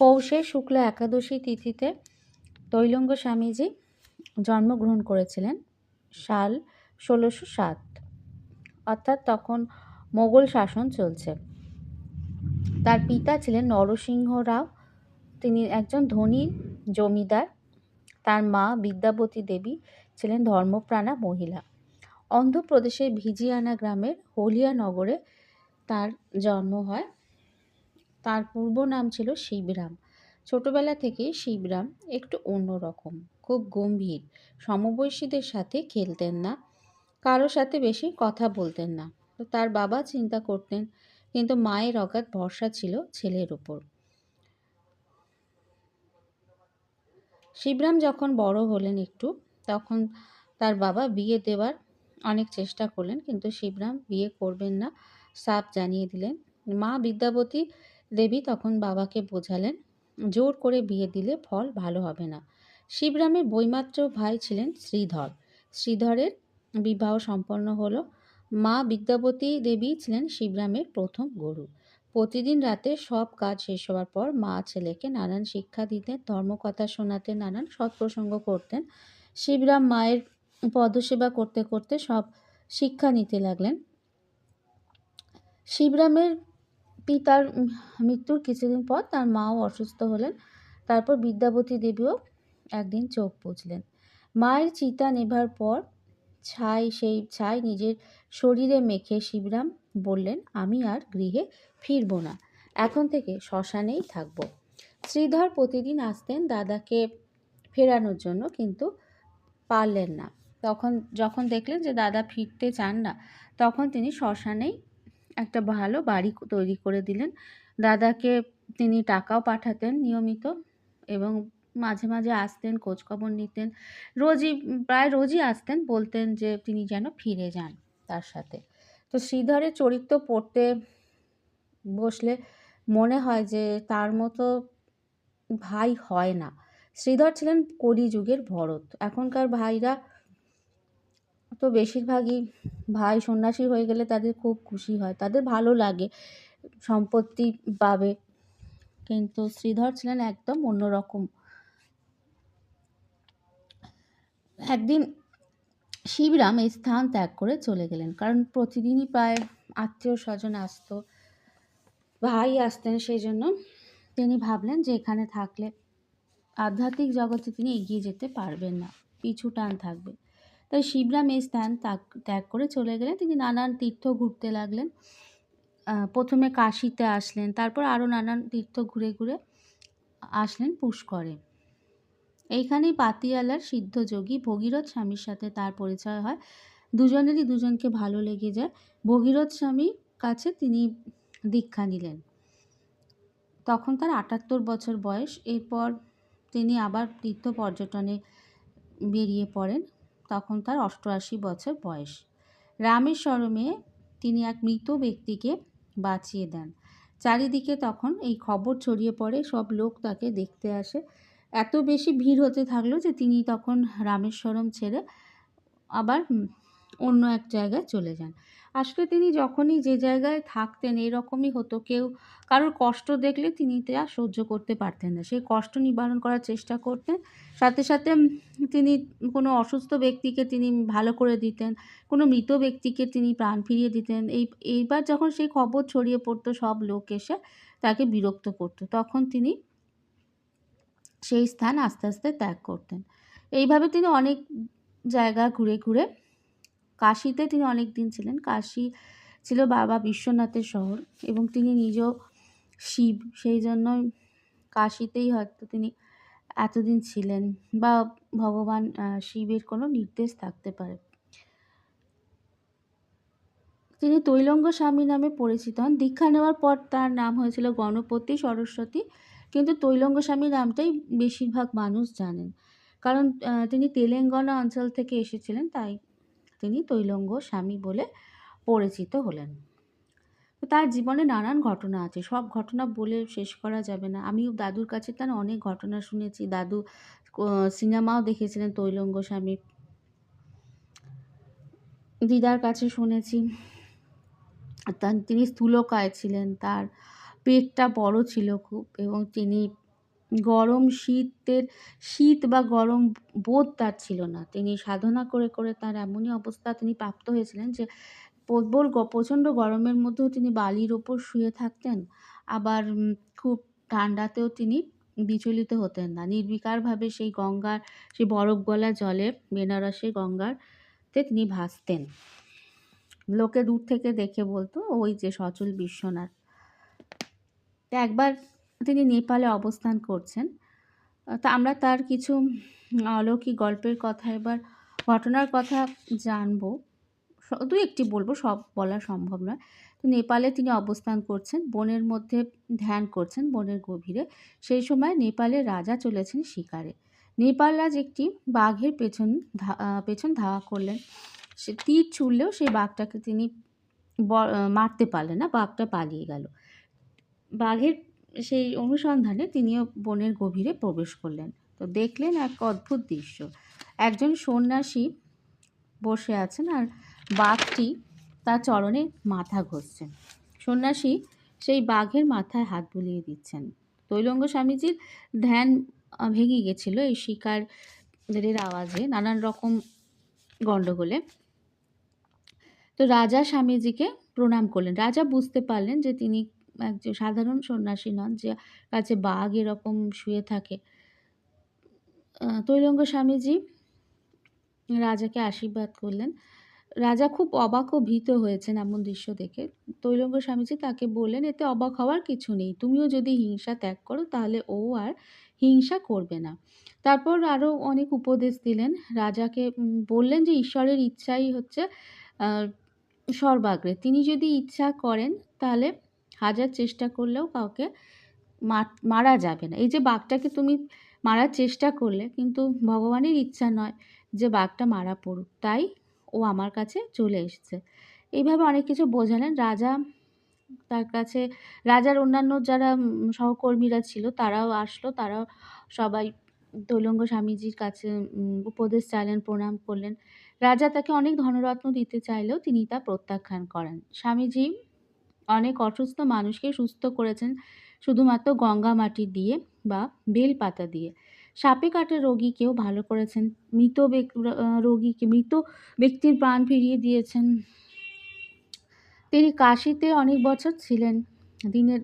পৌষে শুক্লা একাদশী তিথিতে তৈলঙ্গ স্বামীজি জন্মগ্রহণ করেছিলেন সাল ষোলোশো সাত। অর্থাৎ তখন মোগল শাসন চলছে। তার পিতা ছিলেন নরসিংহ রাও। তিনি একজন ধনী জমিদার। তার মা বিদ্যাবতী দেবী ছিলেন ধর্মপ্রাণা মহিলা। অন্ধ্রপ্রদেশের ভিজিয়ানা গ্রামের হলিয়া নগরে তার জন্ম হয়। তার পূর্ব নাম ছিল শিবরাম। ছোটবেলা থেকেই শিবরাম একটু অন্যরকম খুব গম্ভীর। সমবয়সীদের সাথে খেলতেন না, কারও সাথে বেশি কথা বলতেন না। তো তার বাবা চিন্তা করতেন, কিন্তু মায়ের অগাধ ভরসা ছিল ছেলের ওপর শিবরাম যখন বড় হলেন একটু, তখন তার বাবা বিয়ে দেওয়ার অনেক চেষ্টা করলেন, কিন্তু শিবরাম বিয়ে করবেন না সাপ জানিয়ে দিলেন। মা বিদ্যাবতী দেবী তখন বাবাকে বোঝালেন, জোর করে বিয়ে দিলে ফল ভালো হবে না। শিবরামের বইমাত্র ভাই ছিলেন শ্রীধর। শ্রীধরের বিবাহ সম্পন্ন হলো। মা বিদ্যাবতী দেবী ছিলেন শিবরামের প্রথম গরু। প্রতিদিন রাতে সব কাজ শেষ হওয়ার পর মা ছেলেকে নানান শিক্ষা দিতেন, ধর্মকথা শোনাতেন, নানান সৎপ্রসঙ্গ করতেন। শিবরাম মায়ের পদসেবা করতে করতে সব শিক্ষা নিতে লাগলেন। শিবরামের পিতার মৃত্যুর কিছুদিন পর তার মাও অসুস্থ হলেন। তারপর বিদ্যাবতী দেবীও একদিন চোখ বুঝলেন মায়ের চিতা নেভার পর ছাই সেই ছাই নিজের শরীরে মেখে শিবরাম বললেন, আমি আর গৃহে ফিরব না। এখন থেকে শ্মশানেই থাকব। শ্রীধর প্রতিদিন আসতেন দাদাকে ফেরানোর জন্য, কিন্তু পারলেন না। তখন যখন দেখলেন যে দাদা ফিরতে চান না, তখন তিনি শ্মশানেই একটা ভালো বাড়ি তৈরি করে দিলেন। দাদাকে তিনি টাকাও পাঠাতেন নিয়মিত এবং মাঝে মাঝে আসতেন, খোঁজখবর নিতেন। রোজই, প্রায় রোজই আসতেন, বলতেন যে তিনি যেন ফিরে যান তার সাথে। তো শ্রীধরের চরিত্র পড়তে বসলে মনে হয় যে তার মতো ভাই হয় না। শ্রীধর ছিলেন কলিযুগের ভরত। এখনকার ভাইরা তো বেশিরভাগই ভাই সন্ন্যাসী হয়ে গেলে তাদের খুব খুশি হয়। তাদের ভালো লাগে, সম্পত্তি পাবে। কিন্তু শ্রীধর ছিলেন একদম অন্যরকম। একদিন শিবরাম এই স্থান ত্যাগ করে চলে গেলেন। কারণ প্রতিদিনই প্রায় আত্মীয় স্বজন আসতো, ভাই আসতেন সেই জন্য তিনি ভাবলেন যে এখানে থাকলে আধ্যাত্মিক জগতে তিনি এগিয়ে যেতে পারবেন না, পিছু টান থাকবে। তাই শিবরাম এই স্থান ত্যাগ করে চলে গেলেন। তিনি নানান তীর্থ ঘুরতে লাগলেন। প্রথমে কাশিতে আসলেন, তারপর আরও নানান তীর্থ ঘুরে ঘুরে আসলেন পুষ্করে। এইখানেই পাতিয়ালার সিদ্ধযোগী ভগীরথ স্বামীর সাথে তার পরিচয় হয়। দুজনেরই দুজনকে ভালো লেগে যায়। ভগীরথ স্বামীর কাছে তিনি দীক্ষা নিলেন। তখন তার আটাত্তর বছর বয়স। এরপর তিনি আবার তীর্থ পর্যটনে বেরিয়ে পড়েন। তখন তার অষ্টআশি বছর বয়স। রামেশ্বরমে তিনি এক মৃত ব্যক্তিকে বাঁচিয়ে দেন। চারিদিকে তখন এই খবর ছড়িয়ে পড়ে, সব লোক তাকে দেখতে আসে। এত বেশি ভিড় হতে থাকল যে তিনি তখন রামেশ্বরম ছেড়ে আবার অন্য এক জায়গায় চলে যান। আসলে তিনি যখনই যে জায়গায় থাকতেন এরকমই হতো। কেউ কারোর কষ্ট দেখলে তিনি তা সহ্য করতে পারতেন না। সেই কষ্ট নিবারণ করার চেষ্টা করতেন। সাথে সাথে তিনি কোনো অসুস্থ ব্যক্তিকে তিনি ভালো করে দিতেন, কোনো মৃত ব্যক্তিকে তিনি প্রাণ ফিরিয়ে দিতেন। এই, এইবার যখন সেই খবর ছড়িয়ে পড়তো, সব লোক এসে তাকে বিরক্ত করতো। তখন তিনি সেই স্থান আস্তে আস্তে ত্যাগ করতেন। এইভাবে তিনি অনেক জায়গা ঘুরে ঘুরে কাশিতে তিনি অনেক দিন ছিলেন। কাশি ছিল বাবা বিশ্বনাথের শহর এবং তিনি নিজেও শিব। সেই জন্যই কাশিতেই হয়তো তিনি এতদিন ছিলেন বা ভগবান শিবের কোনো নির্দেশ থাকতে পারে। তিনি তৈলঙ্গ স্বামী নামে পরিচিত হন। দীক্ষা নেওয়ার পর তার নাম হয়েছিল গণপতি সরস্বতী। কিন্তু তৈলঙ্গ স্বামী নামটাই বেশিরভাগ মানুষ জানেন। কারণ তিনি তেলেঙ্গানা অঞ্চল থেকে এসেছিলেন, তাই তিনি তৈলঙ্গ স্বামী বলে পরিচিত হলেন। তার জীবনে নানান ঘটনা আছে। সব ঘটনা বলে শেষ করা যাবে না। আমিও দাদুর কাছে তার অনেক ঘটনা শুনেছি। দাদু সিনেমাও দেখেছিলেন তৈলঙ্গ স্বামী। দিদার কাছে শুনেছি। তার, তিনি স্থূলকায় ছিলেন। তার পেটটা বড় ছিল খুব এবং তিনি গরম শীতের, শীত বা গরম বোধ তার ছিল না। তিনি সাধনা করে করে তার এমনই অবস্থা তিনি প্রাপ্ত হয়েছিলেন যে, প্রবল প্রচণ্ড গরমের মধ্যেও তিনি বালির ওপর শুয়ে থাকতেন। আবার খুব ঠান্ডাতেও তিনি বিচলিত হতেন না। নির্বিকারভাবে সেই গঙ্গার, সেই বরফ গলা জলে বেনারসে গঙ্গারতে তিনি ভাসতেন। লোকে দূর থেকে দেখে বলতো, ওই যে সচল বিশ্বনাথ। একবার তিনি নেপালে অবস্থান করছেন। তা আমরা তার কিছু অলৌকিক গল্পের কথা এবার ঘটনার কথা জানব। দু একটি বলব, সব বলা সম্ভব নয়। তো নেপালে তিনি অবস্থান করছেন, বনের মধ্যে ধ্যান করছেন, বনের গভীরে। সেই সময় নেপালে রাজা চলেছেন শিকারে। নেপাল রাজ একটি বাঘের পেছন পেছন ধাওয়া করলেন। সে তীর ছুড়লেও সেই বাঘটাকে তিনি মারতে পারলেন না, বাঘটা পালিয়ে গেল। বাঘের সেই অনুসন্ধানে তিনিও বনের গভীরে প্রবেশ করলেন। তো দেখলেন এক অদ্ভুত দৃশ্য। একজন সন্ন্যাসী বসে আছেন আর বাঘটি তার চরণে মাথা ঘষছেন। সন্ন্যাসী সেই বাঘের মাথায় হাত বুলিয়ে দিচ্ছেন। তৈলঙ্গ স্বামীজির ধ্যান ভেঙে গেছিল এই শিকারের আওয়াজে নানান রকম গণ্ডগোলে। তো রাজা স্বামীজিকে প্রণাম করলেন। রাজা বুঝতে পারলেন যে তিনি একজন সাধারণ সন্ন্যাসী নন, যে কাছে বাঘ এরকম শুয়ে থাকে। তৈলঙ্গ স্বামীজি রাজাকে আশীর্বাদ করলেন। রাজা খুব অবাক ও ভীত হয়েছেন এমন দৃশ্য দেখে। তৈলঙ্গ স্বামীজি তাকে বললেন, এতে অবাক হওয়ার কিছু নেই। তুমিও যদি হিংসা ত্যাগ করো, তাহলে ও আর হিংসা করবে না। তারপর আরও অনেক উপদেশ দিলেন। রাজাকে বললেন যে, ঈশ্বরের ইচ্ছাই হচ্ছে সর্বাগ্রে। তিনি যদি ইচ্ছা করেন, তাহলে হাজার চেষ্টা করলেও কাউকে মারা যাবে না। এই যে বাঘটাকে তুমি মারার চেষ্টা করলে কিন্তু ভগবানের ইচ্ছা নয় যে বাঘটা মারা পড়ুক। তাই ও আমার কাছে চলে এসছে। এইভাবে অনেক কিছু বোঝালেন। রাজা তার কাছে, রাজার অন্যান্য যারা সহকর্মীরা ছিল তারাও আসলো। তারাও সবাই দৈলঙ্গ স্বামীজির কাছে উপদেশ চাইলেন, প্রণাম করলেন। রাজা তাকে অনেক ধনরত্ন দিতে চাইলেও তিনি তা প্রত্যাখ্যান করেন। স্বামীজি অনেক অসুস্থ মানুষকে সুস্থ করেছেন শুধুমাত্র গঙ্গা মাটি দিয়ে বা বেল পাতা দিয়ে। সাপে কাটে রোগীকেও ভালো করেছেন। মৃত রোগীকে, মৃত ব্যক্তির প্রাণ ফিরিয়ে দিয়েছেন। তিনি কাশিতে অনেক বছর ছিলেন। দিনের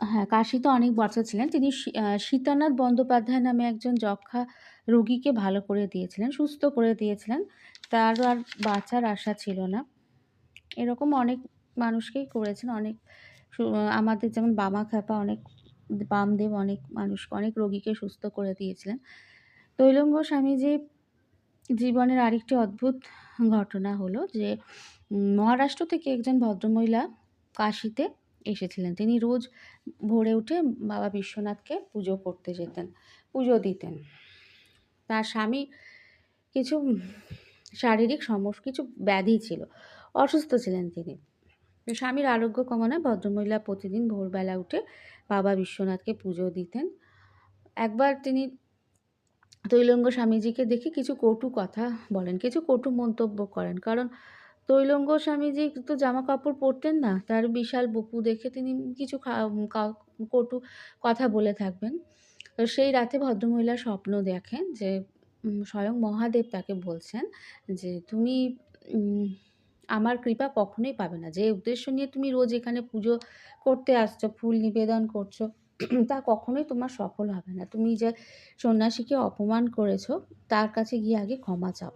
হ্যাঁ কাশিতে অনেক বছর ছিলেন। তিনি সীতানাথ বন্দ্যোপাধ্যায় নামে একজন যক্ষা রোগীকে ভালো করে দিয়েছিলেন, সুস্থ করে দিয়েছিলেন। তার আর বাঁচার আশা ছিল না। এরকম অনেক মানুষকেই করেছেন, অনেক আমাদের যেমন বামা খ্যাপা অনেক বামদেব অনেক মানুষ, অনেক রোগীকে সুস্থ করে দিয়েছিলেন। তৈলঙ্গ স্বামীজি জীবনের আরেকটি অদ্ভুত ঘটনা হলো যে মহারাষ্ট্র থেকে একজন ভদ্রমহিলা কাশিতে এসেছিলেন। তিনি রোজ ভোরে উঠে বাবা বিশ্বনাথকে পুজো করতে যেতেন, পুজো দিতেন। তার স্বামী কিছু শারীরিক সমস্যা কিছু ব্যাধি ছিল। অসুস্থ ছিলেন তিনি। স্বামীর আরোগ্য কামনায় ভদ্রমহিলা প্রতিদিন ভোরবেলা উঠে বাবা বিশ্বনাথকে পুজো দিতেন। একবার তিনি তৈলঙ্গ স্বামীজিকে দেখে কিছু কটু কথা বলেন, কিছু কটু মন্তব্য করেন। কারণ তৈলঙ্গ স্বামীজি তো জামা কাপড় পরতেন না, তার বিশাল বপু দেখে তিনি কিছু কটু কথা বলে থাকবেন। সেই রাতে ভদ্রমহিলা স্বপ্ন দেখেন যে স্বয়ং মহাদেব তাকে বলছেন যে, তুমি আমার কৃপা কখনোই পাবে না। যে উদ্দেশ্য নিয়ে তুমি রোজ এখানে পুজো করতে আসছো, ফুল নিবেদন করছ, তা কখনোই তোমার সফল হবে না। তুমি যে সন্ন্যাসীকে অপমান করেছ, তার কাছে গিয়ে আগে ক্ষমা চাও।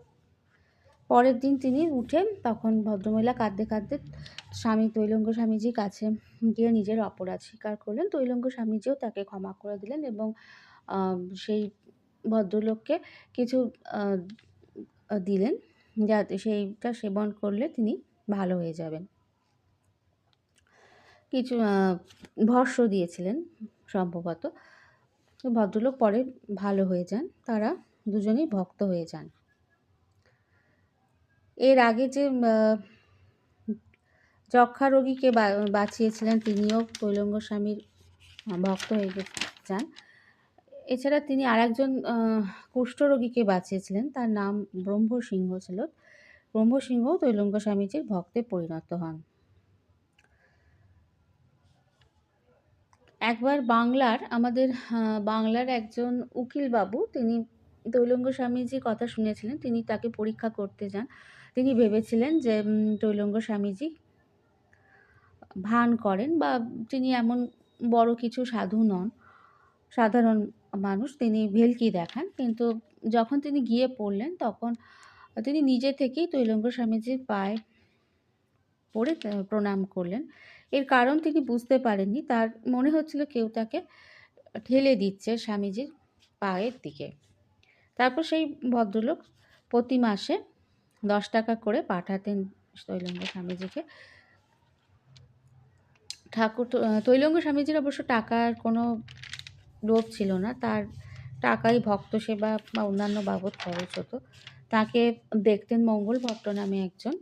পরের দিন তিনি উঠে তখন ভদ্রমহিলা কাঁদতে কাঁদতে স্বামী তৈলঙ্গ স্বামীজির কাছে গিয়ে নিজের অপরাধ স্বীকার করলেন। তৈলঙ্গ স্বামীজিও তাকে ক্ষমা করে দিলেন এবং সেই ভদ্রলোককে কিছু দিলেন। যাতে সেইটা সেবন করলে তিনি ভালো হয়ে যাবেন। কিছু ভস্য দিয়েছিলেন সম্ভবত। ভদ্রলোক পরে ভালো হয়ে যান, তারা দুজনেই ভক্ত হয়ে যান। এর আগে যে যক্ষা রোগীকে বাঁচিয়েছিলেন, তিনিও কৈলঙ্গ স্বামীর ভক্ত হয়ে যান। এছাড়া তিনি আর একজন কুষ্ঠরোগীকে বাঁচিয়েছিলেন। তার নাম ব্রহ্মসিংহ ছিল। ব্রহ্মসিংহ তৈলঙ্গ স্বামীজির ভক্তে পরিণত হন। একবার বাংলার, আমাদের বাংলার একজন উকিল বাবু তিনি তৈলঙ্গ স্বামীজির কথা শুনেছিলেন। তিনি তাকে পরীক্ষা করতে যান। তিনি ভেবেছিলেন যে তৈলঙ্গ স্বামীজি ভান করেন বা তিনি এমন বড় কিছু সাধু নন, সাধারণ মানুষ তিনি ভেলকি দেখান। কিন্তু যখন তিনি গিয়ে পড়লেন, তখন তিনি নিজে থেকেই তৈলঙ্গ স্বামীজির পায়ে পড়ে প্রণাম করলেন। এর কারণ তিনি বুঝতে পারেননি। তার মনে হচ্ছিল কেউ তাকে ঠেলে দিচ্ছে স্বামীজির পায়ের দিকে। তারপর সেই ভদ্রলোক প্রতি মাসে দশ টাকা করে পাঠাতেন তৈলঙ্গ স্বামীজিকে। ঠাকুর তৈলঙ্গ স্বামীজির অবশ্য টাকার কোনো লোভ ছিল না। তার টাকাই ভক্ত সেবা বা অন্যান্য বাবদ খরচ হতো। তাকে দেখতেন মঙ্গল ভট্ট নামে একজন।